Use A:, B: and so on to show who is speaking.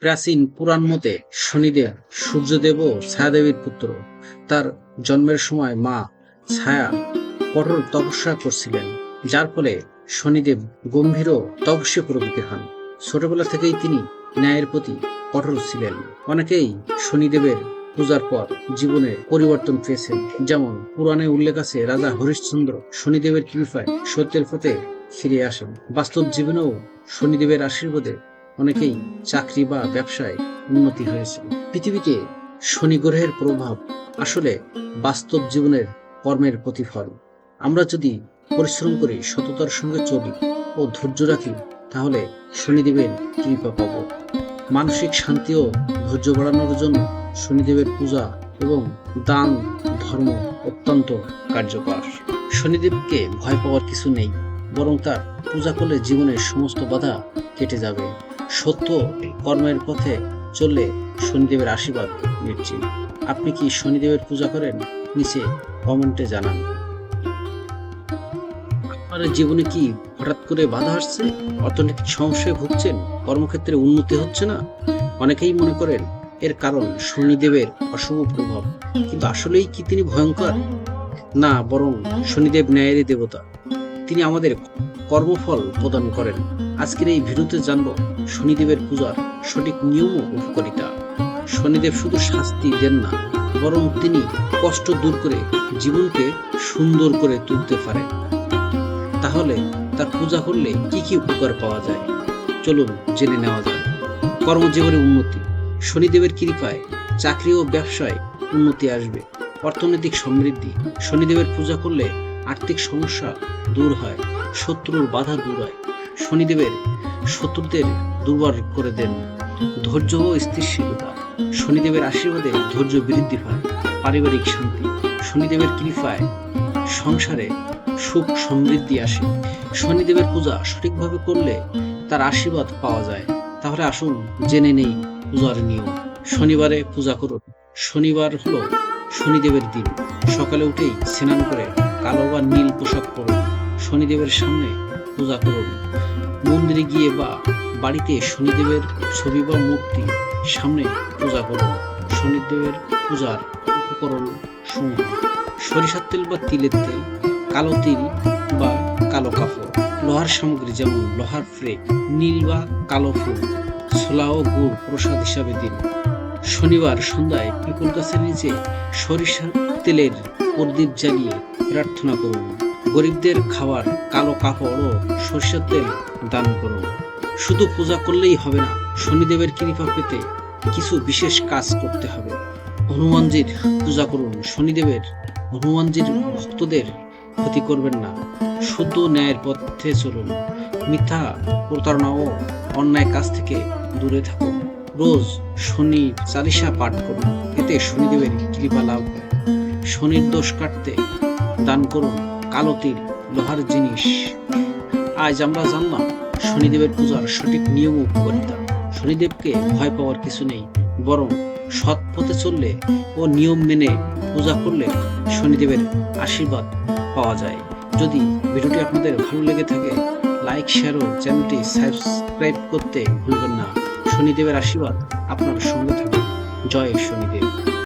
A: প্রাচীন পুরাণ মতে শনিদেব, সূর্যদেব ও ছায়াদেবীর পুত্র। তার জন্মের সময় মা ছায়া কঠোর তপস্যা করছিলেন, যার ফলে শনিদেব গম্ভীর তপস্যা প্রকৃতির হন। ছোটবেলা থেকেই তিনি ন্যায়ের প্রতি কঠোর ছিলেন। অনেকেই শনিদেবের পূজার পর জীবনে পরিবর্তন পেয়েছেন। যেমন পুরাণে উল্লেখ আছে, রাজা হরিশ্চন্দ্র শনিদেবের কৃপায় সত্যের পথে ফিরে আসেন। বাস্তব জীবনেও শনিদেবের আশীর্বাদে অনেকেই চাকরি বা ব্যবসায় উন্নতি হয়েছে। পৃথিবীতে শনি গ্রহের প্রভাব আসলে বাস্তব জীবনের কর্মের প্রতিফল। আমরা যদি পরিশ্রম করি, সততার সঙ্গে চলি ও ধৈর্য রাখি, তাহলে শনিদেবের কৃপা পাব। মানসিক শান্তি ও ধৈর্য বাড়ানোর জন্য শনিদেবের পূজা এবং দান ধর্ম অত্যন্ত কার্যকর। শনিদেবকে ভয় পাওয়ার কিছু নেই, বরং তার পূজা করলে জীবনের সমস্ত বাধা কেটে যাবে। সত্য কর্মের পথে চললে শনিদেবের আশীর্বাদ নিশ্চিত আপনি কি শনিদেবের পূজা করেন? নিচে কমেন্টে জানান। আপনার জীবনে কি হঠাৎ করে বাধা আসছে? অর্থনৈতিক সমস্যায় ভুগছেন? কর্মক্ষেত্রে উন্নতি হচ্ছে না? অনেকেই মনে করেন এর কারণ শনিদেবের অশুভ প্রভাব। কিন্তু আসলেই কি তিনি ভয়ঙ্কর? না, বরং শনিদেব ন্যায়েরই দেবতা। তিনি আমাদের কর্মফল প্রদান করেন। আজকের এই ভিডিওতে জানব শনিদেবের পূজার সঠিক নিয়ম ও উপকারিতা। শনিদেব শুধু শাস্তি দেন না, বরং তিনি কষ্ট দূর করে জীবনকে সুন্দর করে তুলতে পারেন। তাহলে তার পূজা করলে কি কি উপকার পাওয়া যায়? চলুন জেনে নেওয়া যাক। কর্মজীবনে উন্নতি। শনিদেবের কৃপায় চাকরি ও ব্যবসায় উন্নতি আসবে। অর্থনৈতিক সমৃদ্ধি। শনিদেবের পূজা করলে আর্থিক সমস্যা দূর হয়, শত্রুর বাধা দূর হয়। শনিদেবের শত্রুদের দুর্বল করে দেন ধৈর্য ও স্থিরশীলতা শনিদেবের আশীর্বাদে ধৈর্য বৃদ্ধি পায় পারিবারিক শান্তি। শনিদেবের কৃপায় সংসারে সুখ সমৃদ্ধি আসে। শনিদেবের পূজা সঠিকভাবে করলে তার আশীর্বাদ পাওয়া যায়। তাহলে আসুন জেনে নেই পূজার নিয়ম। শনিবারে পূজা করুন। শনিবার হলো শনিদেবের দিন। সকালে উঠেই স্নান করে কালো বা নীল পোশাক পরুন শনিদেবের সামনে পূজা করুন মন্দিরে গিয়ে বা বাড়িতে শনিদেবের ছবি বা মূর্তি সামনে পূজা করুন শনিদেবের পূজার উপকরণ সমূহ। সরিষার তেল বা তিলের তেল, কালো তিল বা কালো কাপড়, লোহার সামগ্রী যেমন লোহার ফ্রেক নীল বা কালো ফুল, ছোলা ও গুড় প্রসাদ হিসাবে দিন। শনিবার সন্ধ্যায় পিপল গাছের নিচে সরিষার তেলের প্রদীপ জ্বালিয়ে প্রার্থনা করুন। গরিবদের খাবার, কালো কাপড় ও সরিষার তেল দান করুন। শুধু পূজা করলেই হবে না, শনিদেবের কৃপা পেতে কিছু বিশেষ কাজ করতে হবে। হনুমানজির পূজা করুন। শনিদেবের, হনুমানজির ভক্তদের ক্ষতি করবেন না। শুদ্ধ ন্যায়ের পথে চলুন। মিথ্যা প্রতারণা ও অন্যায় কাজ থেকে দূরে থাকুন। রোজ শনি চালিশা পাঠ করুন। এতে শনিদেবের কৃপা লাভ হয়। শনির দোষ কাটতে দান করুন কালো তিল লোহার জিনিস। আজ আমরা জানলাম শনিদেবের পূজার সঠিক নিয়ম উপকারিতা। শনিদেবকে ভয় পাওয়ার কিছু নেই, বরং সৎ পথে চললে ও নিয়ম মেনে পূজা করলে শনিদেবের আশীর্বাদ পাওয়া যায়। যদি ভিডিওটি আপনাদের ভালো লেগে থাকে, লাইক, শেয়ার ও চ্যানেলটি সাবস্ক্রাইব করতে ভুলবেন না। শনিদেবের আশীর্বাদ আপনার সঙ্গে থাকুন জয় শনিদেব।